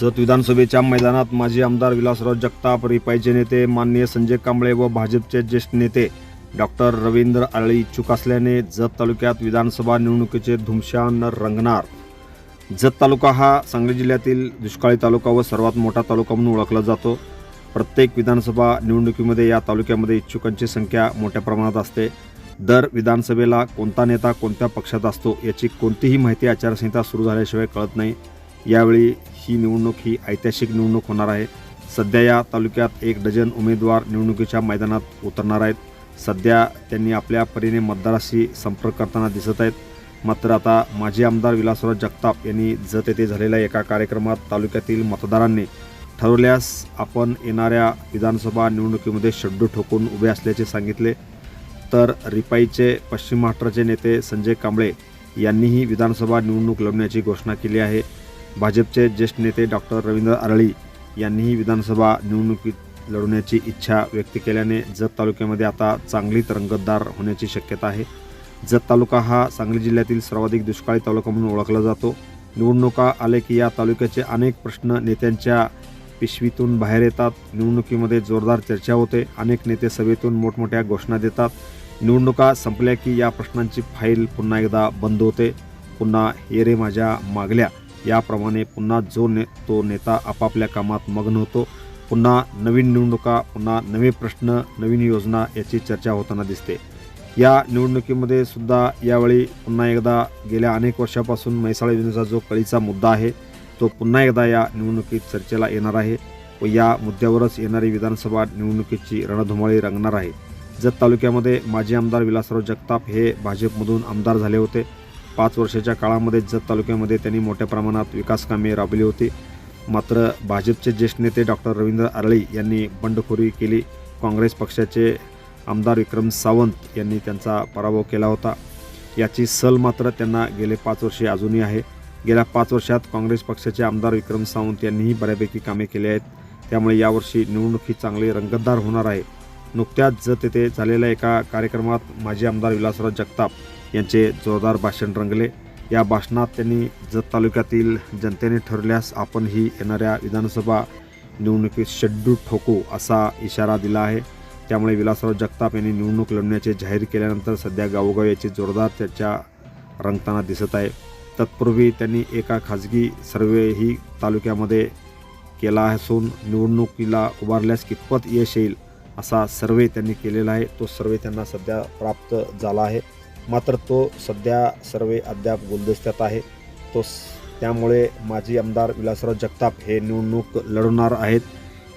जत विधानसभेच्या मैदानात माजी आमदार विलासराव जगताप रिपाईचे नेते माननीय संजय कांबळे व भाजपचे ज्येष्ठ नेते डॉक्टर रवींद्र आळी इच्छुक असल्याने जत तालुक्यात विधानसभा निवडणुकीचे धुमशान रंगणार. जत तालुका हा सांगली जिल्ह्यातील दुष्काळी तालुका व सर्वात मोठा तालुका म्हणून ओळखला जातो. प्रत्येक विधानसभा निवडणुकीमध्ये या तालुक्यामध्ये इच्छुकांची संख्या मोठ्या प्रमाणात असते. दर विधानसभेला कोणता नेता कोणत्या पक्षात असतो याची कोणतीही माहिती आचारसंहिता सुरू झाल्याशिवाय कळत नाही. यावेळी ही निवडणूक ही ऐतिहासिक निवडणूक होणार आहे. सध्या या तालुक्यात एक डझन उमेदवार निवडणुकीच्या मैदानात उतरणार आहेत. सध्या त्यांनी आपल्या परीने मतदाराशी संपर्क करताना दिसत आहेत. मात्र आता माजी आमदार विलासराव जगताप यांनी जत येथे झालेल्या एका कार्यक्रमात तालुक्यातील मतदारांनी ठरवल्यास आपण येणाऱ्या विधानसभा निवडणुकीमध्ये शड्डू ठोकून उभे असल्याचे सांगितले. तर रिपाईचे पश्चिम महाराष्ट्राचे नेते संजय कांबळे यांनीही विधानसभा निवडणूक लढण्याची घोषणा केली आहे. भाजपचे ज्येष्ठ नेते डॉक्टर रवींद्र आरळी यांनीही विधानसभा निवडणुकीत लढवण्याची इच्छा व्यक्त केल्याने जत तालुक्यामध्ये आता चांगलीच रंगतदार होण्याची शक्यता आहे. जत तालुका हा सांगली जिल्ह्यातील सर्वाधिक दुष्काळी तालुका म्हणून ओळखला जातो. निवडणुका आले की या तालुक्याचे अनेक प्रश्न नेत्यांच्या पिशवीतून बाहेर येतात. निवडणुकीमध्ये जोरदार चर्चा होते. अनेक नेते सभेतून मोठमोठ्या घोषणा देतात. निवडणुका संपल्या की या प्रश्नांची फाईल पुन्हा एकदा बंद होते. पुन्हा ये रे माझ्या मागल्या. याप्रमाणे पुन्हा जो ने तो नेता आपापल्या कामात मग्न होतो पुन्हा नवीन निवडणुका पुन्हा नवे प्रश्न नवीन योजना याची चर्चा होताना दिसते. या निवडणुकीमध्ये सुद्धा यावेळी पुन्हा एकदा गेल्या अनेक वर्षापासून म्हैसाळ योजनेचा जो कळीचा मुद्दा आहे तो पुन्हा एकदा या निवडणुकीत चर्चेला येणार आहे व या मुद्द्यावरच येणारी विधानसभा निवडणुकीची रणधुमाळी रंगणार आहे. जत तालुक्यामध्ये माजी आमदार विलासराव जगताप हे भाजपमधून आमदार झाले होते. पाच वर्षाच्या काळामध्ये जत तालुक्यामध्ये त्यांनी मोठ्या प्रमाणात विकास कामे राबवली होती. मात्र भाजपचे ज्येष्ठ नेते डॉक्टर रवींद्र आरळी यांनी बंडखोरी केली. काँग्रेस पक्षाचे आमदार विक्रम सावंत यांनी त्यांचा पराभव केला होता. याची सल मात्र त्यांना गेले पाच वर्षे अजूनही आहे. गेल्या पाच वर्षात काँग्रेस पक्षाचे आमदार विक्रम सावंत यांनीही बऱ्यापैकी कामे केली आहेत. त्यामुळे यावर्षी निवडणुकी चांगली रंगतदार होणार आहे. नुकत्याच जत येथे झालेल्या एका कार्यक्रमात माजी आमदार विलासराव जगताप यांचे जोरदार भाषण रंगले. या भाषणात त्यांनी जत तालुक्यातील जनतेने ठरल्यास आपण ही येणाऱ्या विधानसभा निवडणुकीत शड्डू ठोकू असा इशारा दिला आहे. त्यामुळे विलासराव जगताप यांनी निवडणूक लढण्याचे जाहीर केल्यानंतर सध्या गावोगाव याची जोरदार चर्चा रंगताना दिसत आहे. तत्पूर्वी त्यांनी एका खाजगी सर्वेही तालुक्यामध्ये केला असून निवडणुकीला उभारल्यास कितपत यश येईल असा सर्वे त्यांनी केलेला आहे. तो सर्वे त्यांना सध्या प्राप्त झाला आहे. मात्र तो सध्या सर्वे अद्याप गुलदस्त्यात आहे. तो त्यामुळे माजी आमदार विलासराव जगताप हे निवडणूक लढवणार आहेत.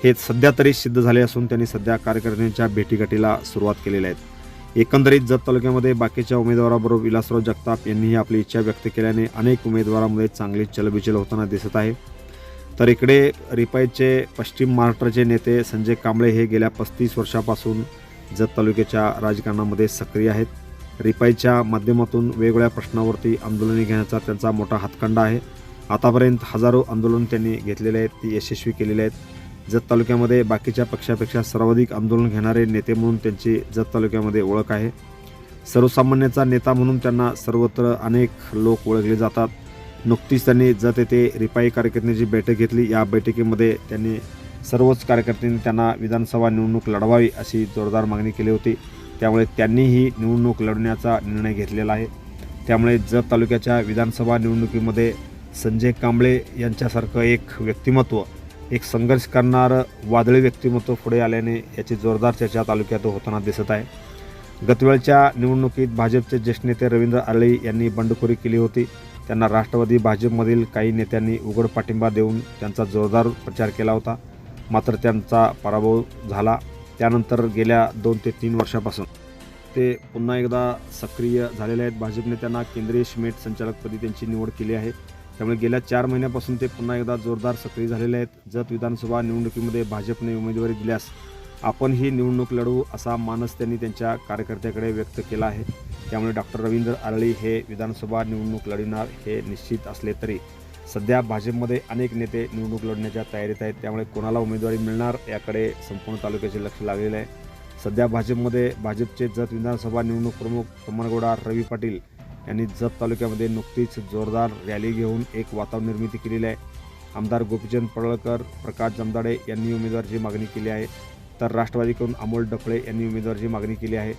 हे सध्या तरी सिद्ध झाले असून त्यांनी सध्या कार्यकर्त्यांच्या भेटीगाठीला सुरुवात केलेल्या आहेत एकंदरीत जत तालुक्यामध्ये बाकीच्या उमेदवाराबरोबर विलासराव जगताप यांनीही आपली इच्छा व्यक्त केल्याने अनेक उमेदवारांमध्ये चांगली चलबिचल होताना दिसत आहे. तर इकडे रिपाईचे पश्चिम महाराष्ट्राचे नेते संजय कांबळे हे गेल्या पस्तीस वर्षापासून जत तालुक्याच्या राजकारणामध्ये सक्रिय आहेत. रिपाईच्या माध्यमातून वेगवेगळ्या प्रश्नावरती आंदोलने घेण्याचा त्यांचा मोठा हातखंडा आहे. आतापर्यंत हजारो आंदोलन त्यांनी घेतलेले आहेत ती यशस्वी केलेली आहेत. जत तालुक्यामध्ये बाकीच्या पक्षापेक्षा सर्वाधिक आंदोलन घेणारे नेते म्हणून त्यांची जत तालुक्यामध्ये ओळख आहे. सर्वसामान्याचा नेता म्हणून त्यांना सर्वत्र अनेक लोक ओळखले जातात. नुकतीच त्यांनी जत येथे रिपाई कार्यकर्त्यांची बैठक घेतली या बैठकीमध्ये त्यांनी सर्वच कार्यकर्त्यांनी त्यांना विधानसभा निवडणूक लढवावी अशी जोरदार मागणी केली होती. त्यामुळे त्यांनीही निवडणूक लढण्याचा निर्णय घेतलेला आहे. त्यामुळे जत तालुक्याच्या विधानसभा निवडणुकीमध्ये संजय कांबळे यांच्यासारखं एक व्यक्तिमत्व एक संघर्ष करणारं वादळी व्यक्तिमत्व पुढे आल्याने याची जोरदार चर्चा तालुक्यात होताना दिसत आहे. गतवेळच्या निवडणुकीत भाजपचे ज्येष्ठ नेते रवींद्र आळी यांनी बंडखोरी केली होती. त्यांना राष्ट्रवादी भाजपमधील काही नेत्यांनी उघड पाठिंबा देऊन त्यांचा जोरदार प्रचार केला होता. मात्र त्यांचा पराभव झाला. त्यानंतर गेल्या दोन ते तीन वर्षापासून ते पुन्हा एकदा सक्रिय झालेले आहेत. भाजपने त्यांना केंद्रीय सिमेंट संचालकपदी त्यांची निवड केली आहे. त्यामुळे गेल्या चार महिन्यापासून ते पुन्हा एकदा जोरदार सक्रिय झालेले आहेत. जत विधानसभा निवडणुकीमध्ये भाजपने उमेदवारी दिल्यास आपण ही निवडणूक लढवू असा मानस त्यांनी त्यांच्या कार्यकर्त्याकडे व्यक्त केला आहे. त्यामुळे डॉक्टर रवींद्र आरळी हे विधानसभा निवडणूक लढविणार हे निश्चित असले तरी. सध्या भाजपमध्ये अनेक नेते निवडणूक लढण्याच्या तयारीत आहेत. त्यामुळे कोणाला उमेदवारी मिळणार याकडे संपूर्ण तालुक्याचे लक्ष लागलेलं आहे. सध्या भाजपमध्ये भाजपचे जत विधानसभा निवडणूक प्रमुख तमनगौडा रवी पाटील यांनी जत तालुक्यामध्ये नुकतीच जोरदार रॅली घेऊन एक वातावरण निर्मिती केलेली आहे. आमदार गोपीचंद पडळकर प्रकाश जमदाडे यांनी उमेदवारीची मागणी केली आहे. तर राष्ट्रवादीकडून अमोल डफळे यांनी उमेदवारीची मागणी केली आहे.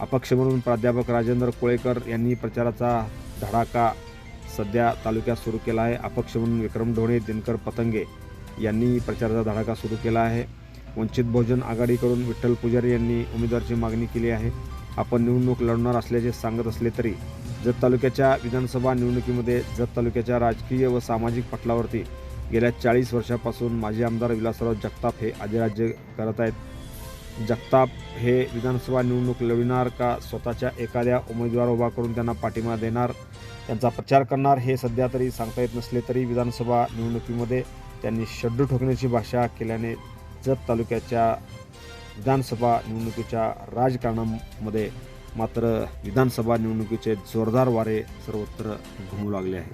अपक्ष म्हणून प्राध्यापक राजेंद्र कोळेकर यांनी प्रचाराचा धडाका सध्या तालुक्यात सुरू केला आहे. अपक्ष म्हणून विक्रम ढोणे दिनकर पतंगे यांनी प्रचाराचा धडाका सुरू केला आहे. वंचित बहुजन आघाडीकडून विठ्ठल पुजारी यांनी उमेदवाराची मागणी केली आहे. आपण निवडणूक लढणार असल्याचे सांगत असले तरी जत तालुक्याच्या विधानसभा निवडणुकीमध्ये जत तालुक्याच्या राजकीय व सामाजिक पटलावरती गेल्या चाळीस वर्षापासून माजी आमदार विलासराव जगताप हे अधिराज्य करत आहेत. जगताप हे विधानसभा निवडणूक लढविणार का? स्वतःच्या एखाद्या उमेदवार उभा करून त्यांना पाठिंबा देणार? त्यांचा प्रचार करणार? हे सध्या तरी सांगता येत नसले तरी विधानसभा निवडणुकीमध्ये त्यांनी शड्डू ठोकण्याची भाषा केल्याने जत तालुक्याच्या विधानसभा निवडणुकीच्या राजकारणामध्ये मात्र विधानसभा निवडणुकीचे जोरदार वारे सर्वत्र घुमू लागले आहे.